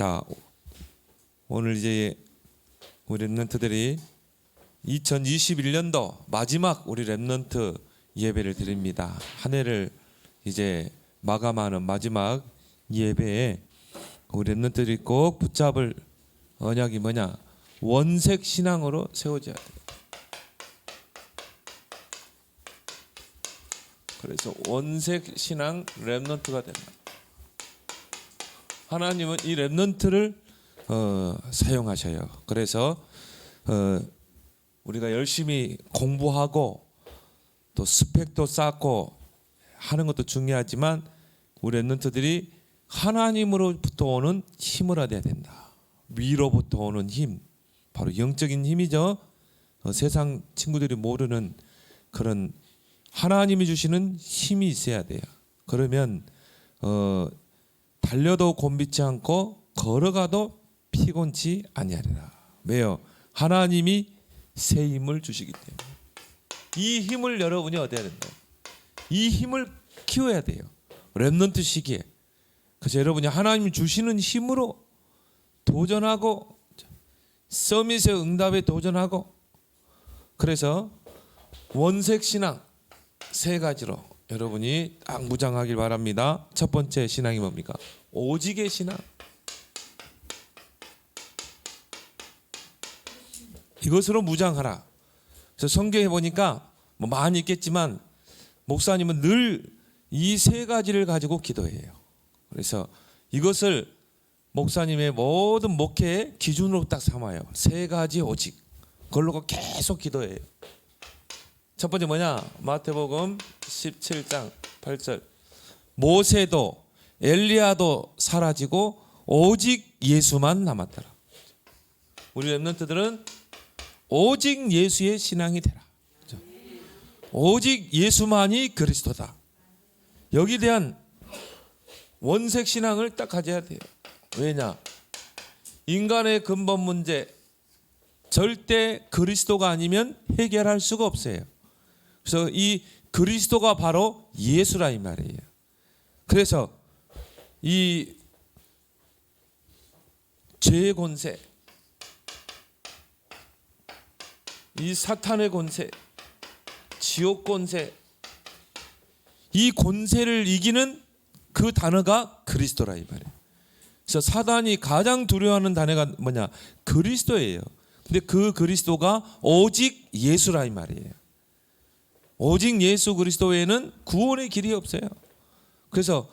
자 오늘 이제 우리 랩런트들이 2021년도 마지막 우리 랩런트 예배를 드립니다. 한 해를 이제 마감하는 마지막 예배에 우리 랩런트들이 꼭 붙잡을 언약이 뭐냐? 원색 신앙으로 세워져야 돼. 그래서 원색 신앙 랩넌트가 된다. 하나님은 이 랩넌트를 어, 사용하셔요. 그래서 어, 우리가 열심히 공부하고 또 스펙도 쌓고 하는 것도 중요하지만 우리 랩넌트들이 하나님으로부터 오는 힘을 얻어야 된다. 위로부터 오는 힘, 바로 영적인 힘이죠. 어, 세상 친구들이 모르는 그런 하나님이 주시는 힘이 있어야 돼요. 그러면 어, 달려도 곤비치 않고 걸어가도 피곤치 아니하리라. 왜요? 하나님이 새 힘을 주시기 때문에 이 힘을 여러분이 얻어야 된다. 이 힘을 키워야 돼요. 렘넌트 시기에. 그래서 여러분이 하나님이 주시는 힘으로 도전하고 서밋의 응답에 도전하고 그래서 원색 신앙 세 가지로 여러분이 딱 무장하길 바랍니다. 첫 번째 신앙이 뭡니까? 오직의 신앙. 이것으로 무장하라. 그래서 성경에 보니까 뭐 많이 있겠지만 목사님은 늘 이 세 가지를 가지고 기도해요. 그래서 이것을 목사님의 모든 목회의 기준으로 딱 삼아요. 세 가지 오직. 그걸로 계속 기도해요. 첫 번째 뭐냐? 마태복음 17장 8절. 모세도 엘리야도 사라지고 오직 예수만 남았더라. 우리 랩런트들은 오직 예수의 신앙이 되라. 오직 예수만이 그리스도다. 여기 대한 원색 신앙을 딱 가져야 돼요. 왜냐? 인간의 근본 문제 절대 그리스도가 아니면 해결할 수가 없어요. 그래서 이 그리스도가 바로 예수라 이 말이에요. 그래서 이 죄의 권세, 이 사탄의 권세, 지옥 권세, 이 권세를 이기는 그 단어가 그리스도라 이 말이에요. 그래서 사단이 가장 두려워하는 단어가 뭐냐? 그리스도예요. 근데 그 그리스도가 오직 예수라 이 말이에요. 오직 예수 그리스도 외에는 구원의 길이 없어요. 그래서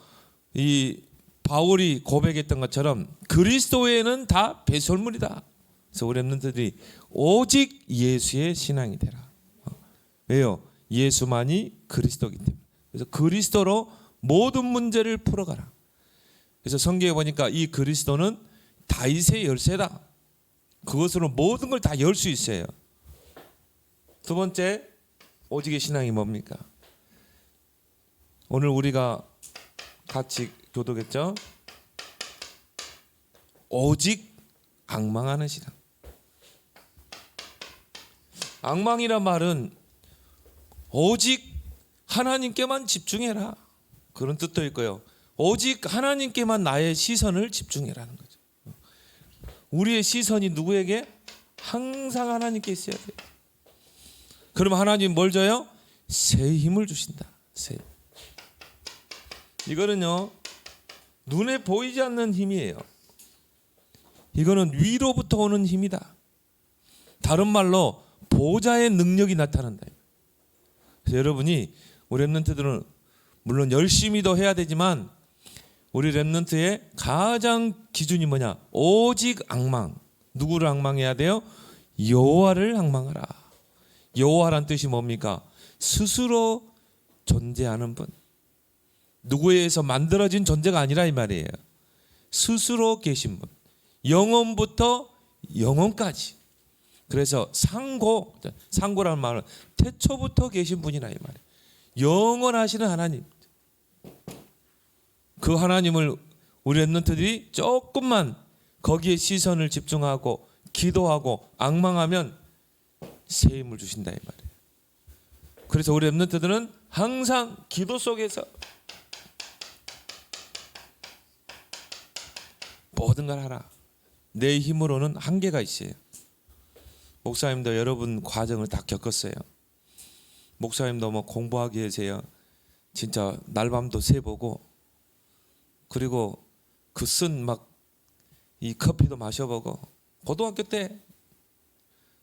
이 바울이 고백했던 것처럼 그리스도 외에는 다 배설물이다. 그래서 우리 랩런트들이 오직 예수의 신앙이 되라. 어. 왜요? 예수만이 그리스도기 때문에. 그래서 그리스도로 모든 문제를 풀어가라. 그래서 성경에 보니까 이 그리스도는 다윗의 열쇠다. 그것으로 모든 걸 다 열 수 있어요. 두 번째 오직의 신앙이 뭡니까? 오늘 우리가 같이 교도겠죠? 오직 악망하는 신앙. 악망이란 말은 오직 하나님께만 집중해라. 그런 뜻도 있고요. 오직 하나님께만 나의 시선을 집중해라는 거죠. 우리의 시선이 누구에게? 항상 하나님께 있어야 돼요. 그러면 하나님 뭘 줘요? 새 힘을 주신다. 새. 이거는요 눈에 보이지 않는 힘이에요. 이거는 위로부터 오는 힘이다. 다른 말로 보좌의 능력이 나타난다. 그래서 여러분이 우리 랩런트들은 물론 열심히도 해야 되지만 우리 랩런트의 가장 기준이 뭐냐? 오직 악망. 누구를 악망해야 돼요? 여호와를 악망하라. 여호와란 뜻이 뭡니까? 스스로 존재하는 분. 누구에 의해서 만들어진 존재가 아니라 이 말이에요. 스스로 계신 분. 영원부터 영원까지. 그래서 상고, 상고라는 말은 태초부터 계신 분이라 이 말이에요. 영원하시는 하나님. 그 하나님을 우리 랩런트들이 조금만 거기에 시선을 집중하고 기도하고 악망하면 새 힘을 주신다 이 말이에요. 그래서 우리 랩런트들은 항상 기도 속에서 모든 걸 하라. 내 힘으로는 한계가 있어요. 목사님도 여러분 과정을 다 겪었어요. 목사님도 뭐 공부하기 위해서요. 진짜 날밤도 새보고 그리고 그 쓴 막 이 커피도 마셔보고 고등학교 때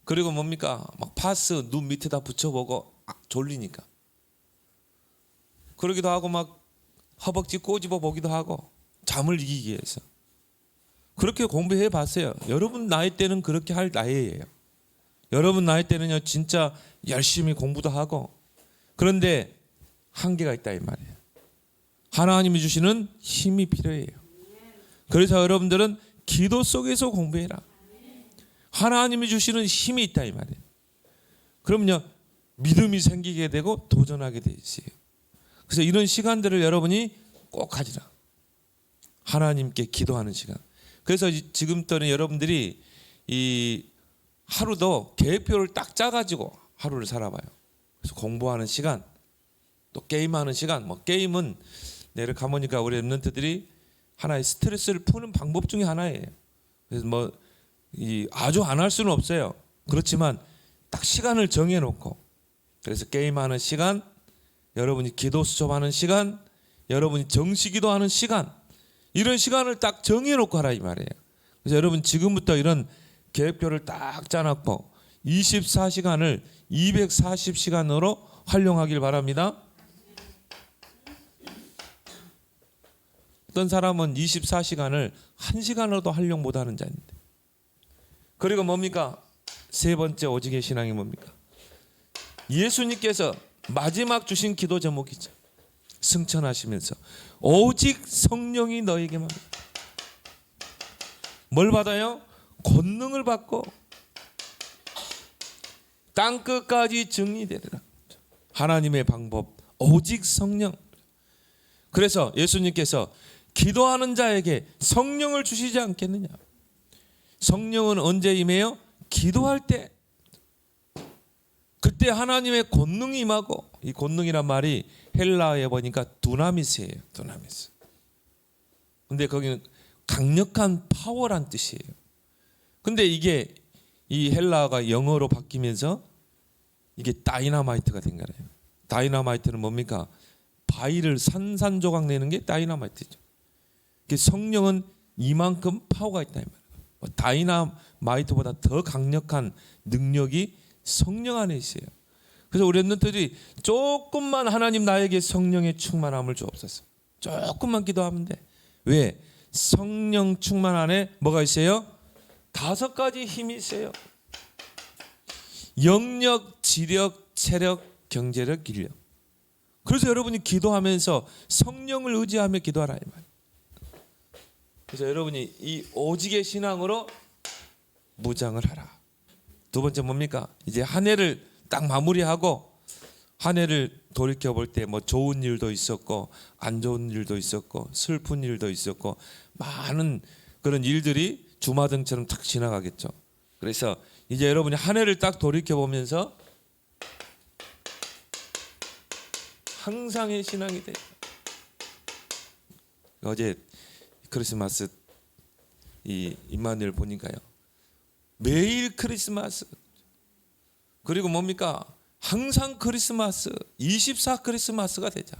그리고 뭡니까 막 파스 눈 밑에다 붙여보고 아, 졸리니까 그러기도 하고 막 허벅지 꼬집어 보기도 하고 잠을 이기기 위해서 그렇게 공부해 봤어요. 여러분 나이 때는 그렇게 할 나이예요. 여러분 나이 때는요 진짜 열심히 공부도 하고 그런데 한계가 있다 이 말이에요. 하나님이 주시는 힘이 필요해요. 그래서 여러분들은 기도 속에서 공부해라. 하나님이 주시는 힘이 있다 이 말이에요. 그럼요 믿음이 생기게 되고 도전하게 돼 있어요. 그래서 이런 시간들을 여러분이 꼭 가지라. 하나님께 기도하는 시간. 그래서 이- 지금부터는 여러분들이 이 하루도 계획표를 딱 짜가지고 하루를 살아봐요. 그래서 공부하는 시간, 또 게임하는 시간. 뭐 게임은 내일 가보니까 우리 랩런트들이 하나의 스트레스를 푸는 방법 중에 하나예요. 그래서 뭐 이 아주 안 할 수는 없어요. 그렇지만 딱 시간을 정해놓고 그래서 게임하는 시간, 여러분이 기도 수첩하는 시간, 여러분이 정시 기도하는 시간 이런 시간을 딱 정해놓고 하라 이 말이에요. 그래서 여러분 지금부터 이런 계획표를 딱 짜놓고 24시간을 240시간으로 활용하길 바랍니다. 어떤 사람은 24시간을 1시간으로도 활용 못하는 자인데. 그리고 뭡니까? 세 번째 오직의 신앙이 뭡니까? 예수님께서 마지막 주신 기도 제목이죠. 승천하시면서 오직 성령이 너에게만 뭘 받아요? 권능을 받고 땅 끝까지 정리되리라. 하나님의 방법 오직 성령. 그래서 예수님께서 기도하는 자에게 성령을 주시지 않겠느냐? 성령은 언제 임해요? 기도할 때. 그때 하나님의 권능이 임하고 이 권능이란 말이 헬라어에 보니까 두나미스예요. 두나미스. 근데 거기는 강력한 파워란 뜻이에요. 근데 이게 이 헬라어가 영어로 바뀌면서 이게 다이나마이트가 된 거예요. 다이나마이트는 뭡니까? 바위를 산산조각 내는 게 다이나마이트죠. 그 성령은 이만큼 파워가 있다 이 말이에요. 뭐 다이나마이트보다 더 강력한 능력이 성령 안에 있어요. 그래서 우리 랩런트들이 조금만 하나님 나에게 성령의 충만함을 주옵소서. 조금만 기도하면 돼. 왜? 성령 충만 안에 뭐가 있어요? 다섯 가지 힘이 있어요. 영력, 지력, 체력, 경제력, 인력. 그래서 여러분이 기도하면서 성령을 의지하며 기도하라 이 말. 그래서 여러분이 이 오직의 신앙으로 무장을 하라. 두 번째 뭡니까? 이제 한 해를 딱 마무리하고 한 해를 돌이켜 볼 때 뭐 좋은 일도 있었고 안 좋은 일도 있었고 슬픈 일도 있었고 많은 그런 일들이 주마등처럼 탁 지나가겠죠. 그래서 이제 여러분이 한 해를 딱 돌이켜 보면서 항상의 신앙이 돼. 어제 크리스마스 이 임마누엘 보니까요. 매일 크리스마스 그리고 뭡니까? 항상 크리스마스 24 크리스마스가 되자.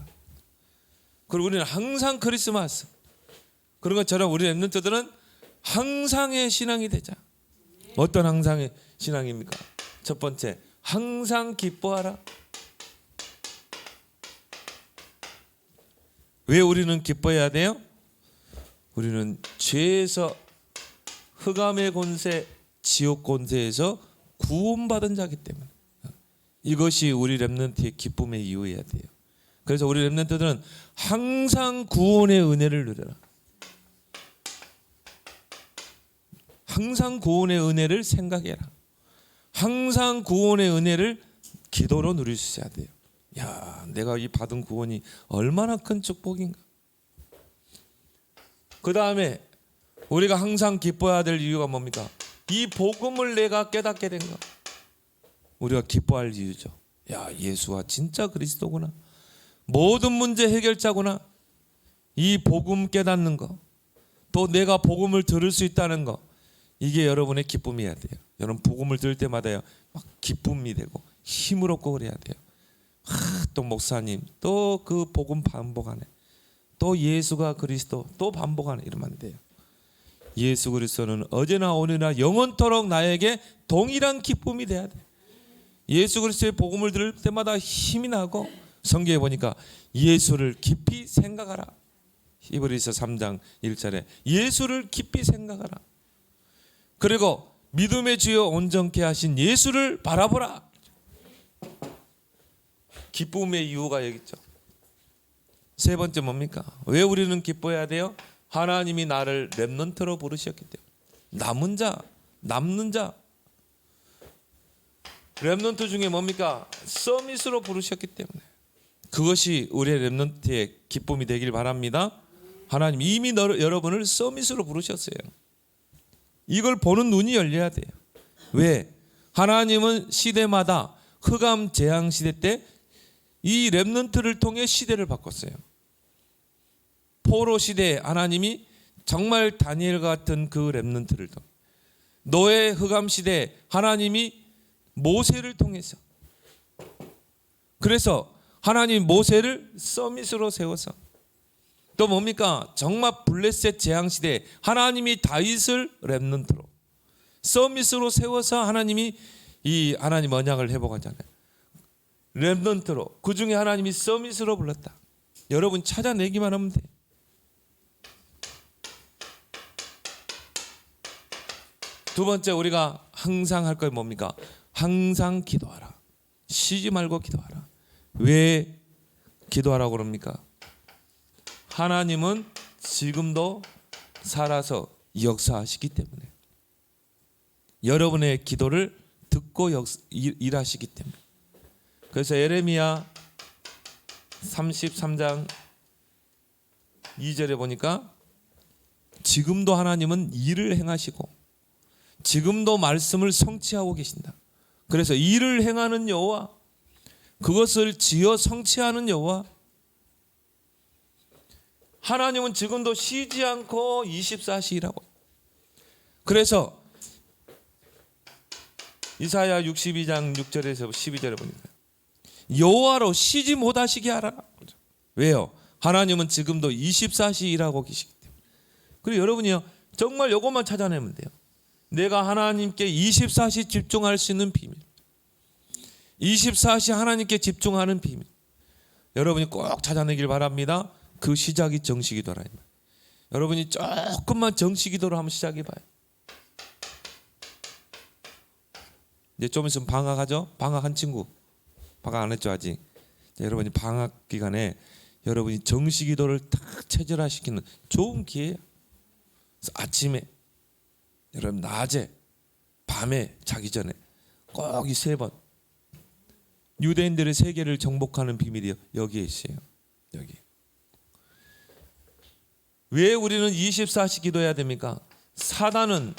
그리고 우리는 항상 크리스마스 그런 것처럼 우리 랩런트들은 항상의 신앙이 되자. 어떤 항상의 신앙입니까? 첫 번째 항상 기뻐하라. 왜 우리는 기뻐해야 돼요? 우리는 죄에서 흑암의 권세, 지옥 권세에서 구원받은 자기 때문에 이것이 우리 렘넌트의 기쁨의 이유여야 돼요. 그래서 우리 렘넌트들은 항상 구원의 은혜를 누려라. 항상 구원의 은혜를 생각해라. 항상 구원의 은혜를 기도로 누릴 수 있어야 돼요. 야, 내가 이 받은 구원이 얼마나 큰 축복인가. 그 다음에 우리가 항상 기뻐해야 될 이유가 뭡니까? 이 복음을 내가 깨닫게 된 거. 우리가 기뻐할 이유죠. 야, 예수와 진짜 그리스도구나. 모든 문제 해결자구나. 이 복음 깨닫는 거. 또 내가 복음을 들을 수 있다는 거 이게 여러분의 기쁨이어야 돼요. 여러분 복음을 들을 때마다요 막 기쁨이 되고 힘을 얻고 그래야 돼요. 하, 또 목사님 또 그 복음 반복하네. 또 예수가 그리스도 또 반복하네 이러면 안 돼요. 예수 그리스도는 어제나 오늘이나 영원토록 나에게 동일한 기쁨이 돼야 돼. 예수 그리스도의 복음을 들을 때마다 힘이 나고 성경에 보니까 예수를 깊이 생각하라. 히브리서 3장 1절에 예수를 깊이 생각하라. 그리고 믿음의 주여 온전케 하신 예수를 바라보라. 기쁨의 이유가 여기 있죠. 세 번째 뭡니까? 왜 우리는 기뻐해야 돼요? 하나님이 나를 렘넌트로 부르셨기 때문에 남은 자, 남는 자. 렘넌트 중에 뭡니까? 서밋으로 부르셨기 때문에 그것이 우리의 렘넌트의 기쁨이 되길 바랍니다. 하나님 이미 너, 여러분을 서밋으로 부르셨어요. 이걸 보는 눈이 열려야 돼요. 왜? 하나님은 시대마다 흑암 재앙 시대 때이 렘넌트를 통해 시대를 바꿨어요. 포로 시대에 하나님이 정말 다니엘 같은 그 렘넌트를 통 노예 흑암 시대에 하나님이 모세를 통해서 그래서 하나님 모세를 서밋으로 세워서 또 뭡니까 정말 블레셋 재앙 시대에 하나님이 다윗을 렘넌트로 서밋으로 세워서 하나님이 이 하나님 언약을 회복하잖아요. 렘넌트로 그 중에 하나님이 서밋으로 불렀다. 여러분 찾아내기만 하면 돼. 두 번째 우리가 항상 할거 뭡니까? 항상 기도하라. 쉬지 말고 기도하라. 왜 기도하라고 그럽니까? 하나님은 지금도 살아서 역사하시기 때문에 여러분의 기도를 듣고 역, 일, 일하시기 때문에 그래서 예레미야 33장 2절에 보니까 지금도 하나님은 일을 행하시고 지금도 말씀을 성취하고 계신다. 그래서 일을 행하는 여호와 그것을 지어 성취하는 여호와 하나님은 지금도 쉬지 않고 24시라고. 그래서 이사야 62장 6절에서 12절에 보니까 여호와로 쉬지 못하시게 하라. 왜요? 하나님은 지금도 24시 일하고 계시기 때문에. 그리고 여러분이요. 정말 요것만 찾아내면 돼요. 내가 하나님께 24시 집중할 수 있는 비밀. 24시 하나님께 집중하는 비밀. 여러분이 꼭 찾아내길 바랍니다. 그 시작이 정식기도라. 여러분이 조금만 정식기도로 한번 시작해 봐요. 이제 좀 있으면 방학하죠? 방학한 친구. 방학 안 했죠 아직. 자, 여러분이 방학 기간에 여러분이 정식 기도를 딱 체질화시키는 좋은 기회예요. 아침에 여러분 낮에 밤에 자기 전에 꼭 이 세 번 유대인들의 세계를 정복하는 비밀이 여기에 있어요. 여기. 왜 우리는 24시 기도해야 됩니까? 사단은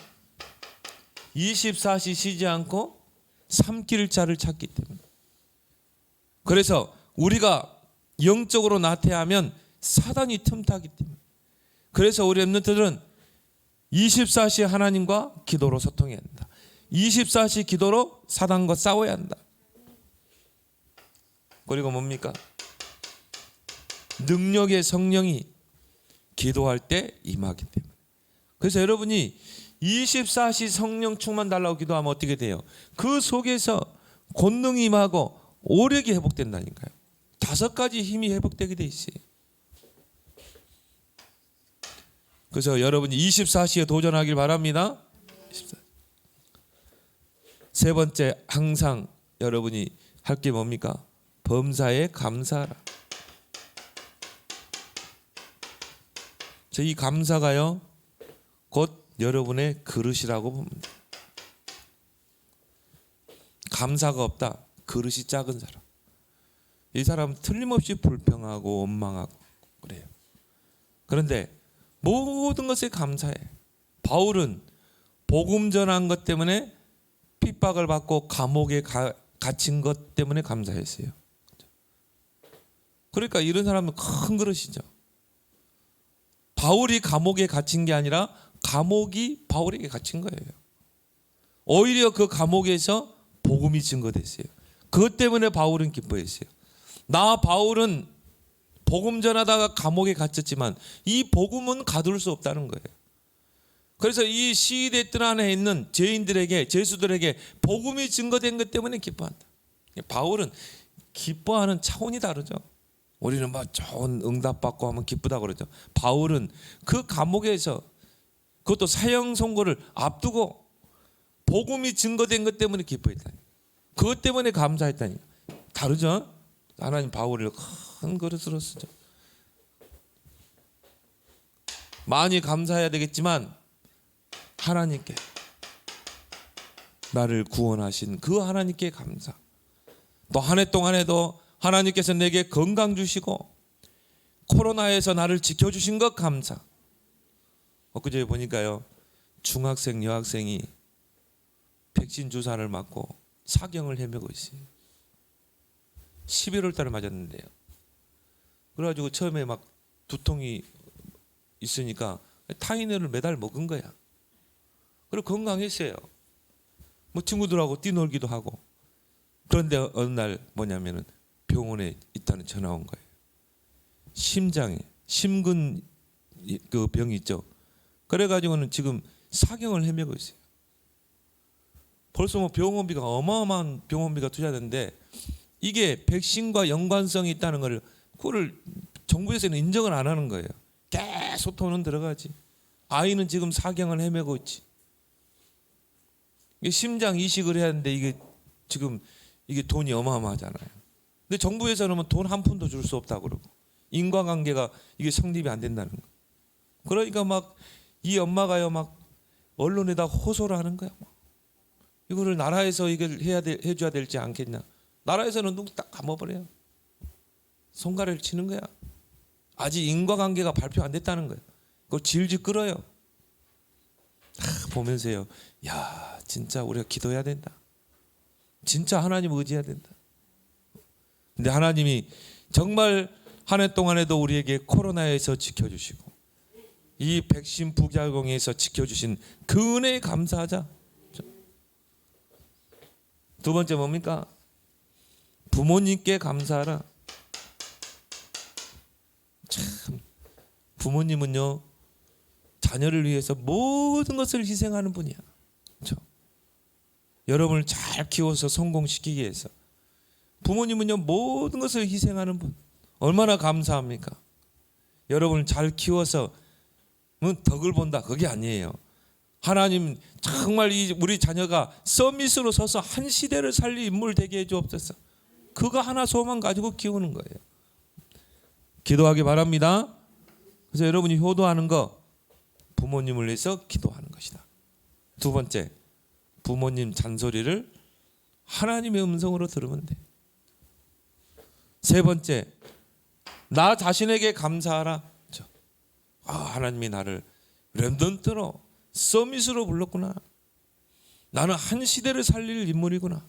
24시 쉬지 않고 삼킬 자를 찾기 때문에. 그래서 우리가 영적으로 나태하면 사단이 틈타기 때문에. 그래서 우리 랩런트들은 24시 하나님과 기도로 소통해야 한다. 24시 기도로 사단과 싸워야 한다. 그리고 뭡니까? 능력의 성령이 기도할 때 임하기 때문에. 그래서 여러분이 24시 성령 충만 달라고 기도하면 어떻게 돼요? 그 속에서 권능이 임하고 오력이 회복된다니까요. 다섯 가지 힘이 회복되게 돼 있어요. 그래서 여러분이 24시에 도전하길 바랍니다. 24. 세 번째 항상 여러분이 할 게 뭡니까? 범사에 감사하라. 이 감사가요. 곧 여러분의 그릇이라고 봅니다. 감사가 없다. 그릇이 작은 사람. 이 사람은 틀림없이 불평하고 원망하고 그래요. 그런데 모든 것에 감사해. 바울은 복음 전한 것 때문에 핍박을 받고 감옥에 가, 갇힌 것 때문에 감사했어요. 그러니까 이런 사람은 큰 그릇이죠. 바울이 감옥에 갇힌 게 아니라 감옥이 바울에게 갇힌 거예요. 오히려 그 감옥에서 복음이 증거됐어요. 그것 때문에 바울은 기뻐했어요. 나 바울은 복음 전하다가 감옥에 갇혔지만 이 복음은 가둘 수 없다는 거예요. 그래서 이 시대 뜰 안에 있는 죄인들에게 죄수들에게 복음이 증거된 것 때문에 기뻐한다. 바울은 기뻐하는 차원이 다르죠. 우리는 뭐 좋은 응답 받고 하면 기쁘다 그러죠. 바울은 그 감옥에서 그것도 사형 선고를 앞두고 복음이 증거된 것 때문에 기뻐했다니. 그것 때문에 감사했다니. 다르죠? 하나님 바울을 큰 그릇으로 쓰죠. 많이 감사해야 되겠지만 하나님께 나를 구원하신 그 하나님께 감사. 또 한 해 동안에도 하나님께서 내게 건강 주시고 코로나에서 나를 지켜주신 것 감사. 엊그제 보니까요 중학생 여학생이 백신 주사를 맞고 사경을 헤매고 있어요. 11월 달에 맞았는데요. 그래가지고 처음에 막 두통이 있으니까 타이네를 매달 먹은 거야. 그리고 건강했어요. 뭐 친구들하고 뛰놀기도 하고. 그런데 어느 날 뭐냐면은 병원에 있다는 전화 온 거예요. 심장에 심근 이- 그 병이 있죠. 그래가지고는 지금 사경을 헤매고 있어요. 벌써 뭐 병원비가 어마어마한 병원비가 투자되는데 이게 백신과 연관성이 있다는 걸 그거를 정부에서는 인정을 안 하는 거예요. 계속 돈은 들어가지. 아이는 지금 사경을 헤매고 있지. 이게 심장 이식을 해야 하는데 이게 지금 이게 돈이 어마어마하잖아요. 근데 정부에서는 뭐돈한 푼도 줄 수 없다 그러고 인과관계가 이게 성립이 안 된다는 거. 그러니까 막 이 엄마가요 막 언론에다 호소를 하는 거야. 막. 이거를 나라에서 이걸 해야 돼, 해줘야 될지 않겠냐. 나라에서는 눈 딱 감아버려요. 손가락을 치는 거야. 아직 인과관계가 발표 안 됐다는 거예요. 그걸 질질 끌어요. 다 보면서요. 야, 진짜 우리가 기도해야 된다. 진짜 하나님 의지해야 된다. 근데 하나님이 정말 한 해 동안에도 우리에게 코로나에서 지켜주시고 이 백신 부작용에서 지켜주신 그 은혜에 감사하자. 두 번째 뭡니까? 부모님께 감사하라. 참 부모님은요 자녀를 위해서 모든 것을 희생하는 분이야. 그렇죠? 여러분을 잘 키워서 성공시키기 위해서 부모님은요 모든 것을 희생하는 분. 얼마나 감사합니까? 여러분을 잘 키워서 은 덕을 본다 그게 아니에요. 하나님 정말 이 우리 자녀가 서밋으로 서서 한 시대를 살릴 인물 되게 해주옵소서. 그거 하나 소만 가지고 키우는 거예요. 기도하기 바랍니다. 그래서 여러분이 효도하는 거 부모님을 위해서 기도하는 것이다. 두 번째, 부모님 잔소리를 하나님의 음성으로 들으면 돼. 세 번째, 나 자신에게 감사하라. 저, 아, 하나님이 나를 렘던트로 서밋으로 불렀구나. 나는 한 시대를 살릴 인물이구나.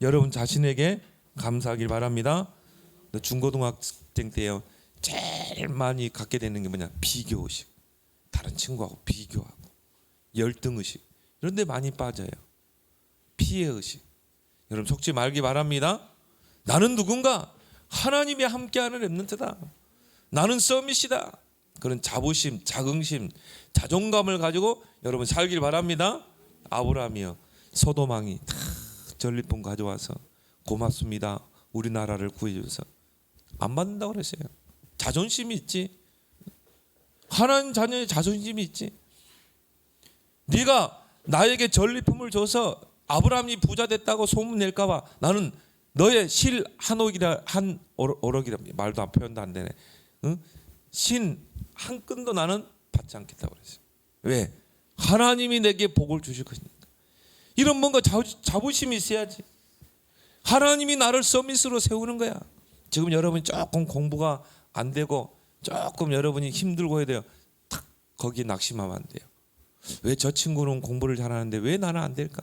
여러분 자신에게 감사하길 바랍니다. 중고등학생 때요 제일 많이 갖게 되는 게 뭐냐 비교 의식. 다른 친구하고 비교하고 열등 의식 이런 데 많이 빠져요. 피해 의식. 여러분 속지 말기 바랍니다. 나는 누군가 하나님이 함께하는 렘넌트다. 나는 서밋이다. 그런 자부심, 자긍심, 자존감을 가지고 여러분 살길 바랍니다. 아브라함이요. 소도망이 다 전리품 가져와서 고맙습니다. 우리나라를 구해줘서 안 받는다고 그랬어요. 자존심이 있지. 하나님 자녀의 자존심이 있지. 네가 나에게 전리품을 줘서 아브라함이 부자 됐다고 소문 낼까봐 나는 너의 실 한옥이라 한 오럭이라 말도 안 표현도 안 되네. 응? 신한 끈도 나는 받지 않겠다고 그랬어요. 왜? 하나님이 내게 복을 주실 것이니까. 이런 뭔가 자, 자부심이 있어야지. 하나님이 나를 서밋으로 세우는 거야. 지금 여러분이 조금 공부가 안 되고 조금 여러분이 힘들고 해야 돼요. 탁 거기에 낙심하면 안 돼요. 왜 저 친구는 공부를 잘하는데 왜 나는 안 될까?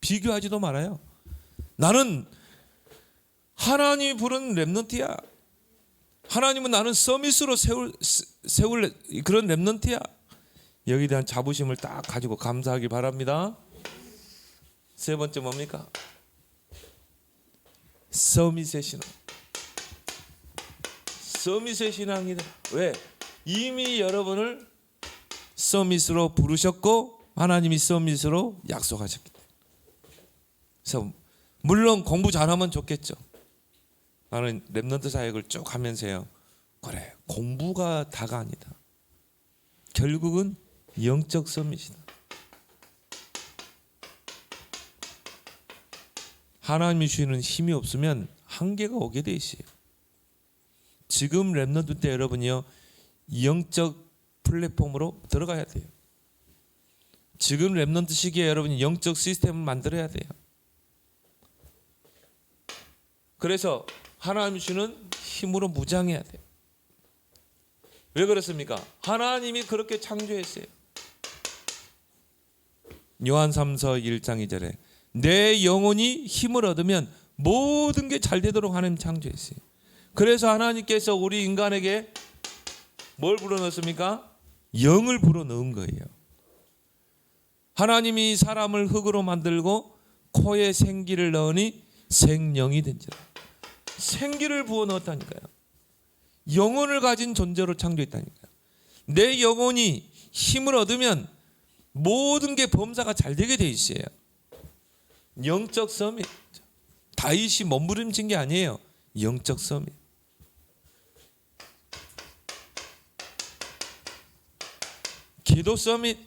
비교하지도 말아요. 나는 하나님이 부른 렘넌트야. 하나님은 나는 서밋으로 세울 세- 세울 그런 렘넌트야. 여기에 대한 자부심을 딱 가지고 감사하기 바랍니다. 세 번째 뭡니까? 서밋의 신앙. 서밋의 신앙이다. 왜? 이미 여러분을 서밋으로 부르셨고 하나님이 서밋으로 약속하셨기 때문에. 물론 공부 잘하면 좋겠죠. 나는 랩넌트 사역을 쭉 하면서요. 그래 공부가 다가 아니다. 결국은 영적 서밋이다. 하나님이 주시는 힘이 없으면 한계가 오게 돼 있어요. 지금 랩넌트 때 여러분이요 영적 플랫폼으로 들어가야 돼요. 지금 랩넌트 시기에 여러분이 영적 시스템을 만들어야 돼요. 그래서 하나님이 주는 힘으로 무장해야 돼요. 왜 그렇습니까? 하나님이 그렇게 창조했어요. 요한 3서 1장 2절에 내 영혼이 힘을 얻으면 모든 게 잘 되도록 하나님 창조했어요. 그래서 하나님께서 우리 인간에게 뭘 불어넣습니까? 영을 불어넣은 거예요. 하나님이 사람을 흙으로 만들고 코에 생기를 넣으니 생명이 된지라. 생기를 부어 넣었다니까요. 영혼을 가진 존재로 창조했다니까요. 내 영혼이 힘을 얻으면 모든 게 범사가 잘 되게 돼 있어요. 영적 서밋. 다윗이 몸부림친 게 아니에요. 영적 서밋. 기도 서밋.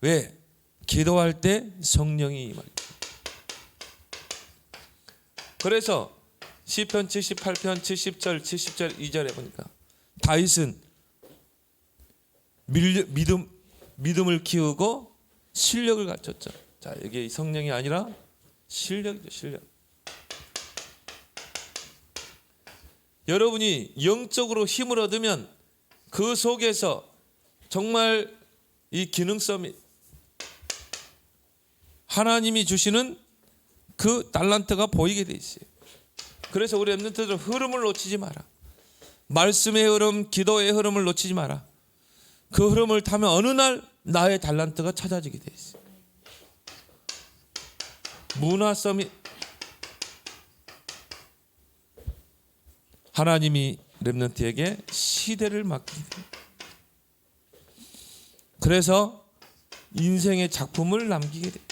왜? 기도할 때 성령이 임할 때. 그래서 시편 78편 70절 70절 2절에 보니까 다윗은 밀- 믿음 믿음을 키우고 실력을 갖췄죠. 자, 이게 성령이 아니라 실력이죠, 실력. 여러분이 영적으로 힘을 얻으면 그 속에서 정말 이 기능성이 하나님이 주시는 그 달란트가 보이게 돼 있어요. 그래서 우리 엠런트들 흐름을 놓치지 마라. 말씀의 흐름, 기도의 흐름을 놓치지 마라. 그 흐름을 타면 어느 날 나의 달란트가 찾아지게 돼 있어요. 문화 서밋 하나님이 렘넌트에게 시대를 돼요. 그래서 인생의 작품을 남기게 돼요.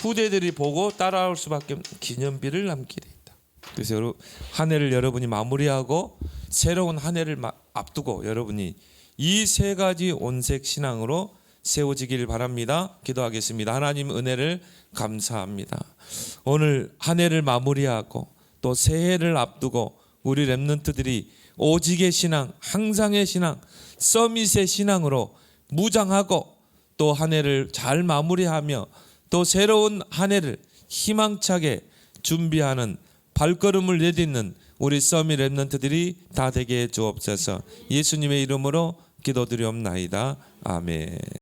후대들이 보고 따라올 수밖에 없는 기념비를 남기게 돼 있다. 그래서 한 해를 여러분이 마무리하고 새로운 한 해를 마- 앞두고 여러분이 이 세 가지 온색 신앙으로 세워지길 바랍니다. 기도하겠습니다. 하나님 은혜를 감사합니다. 오늘 한 해를 마무리하고 또 새해를 앞두고 우리 렘넌트들이 오직의 신앙, 항상의 신앙, 서밋의 신앙으로 무장하고 또 한 해를 잘 마무리하며 또 새로운 한 해를 희망차게 준비하는 발걸음을 내딛는 우리 서밋 렘넌트들이 다 되게 해 주옵소서. 예수님의 이름으로 기도드리옵나이다. 아멘.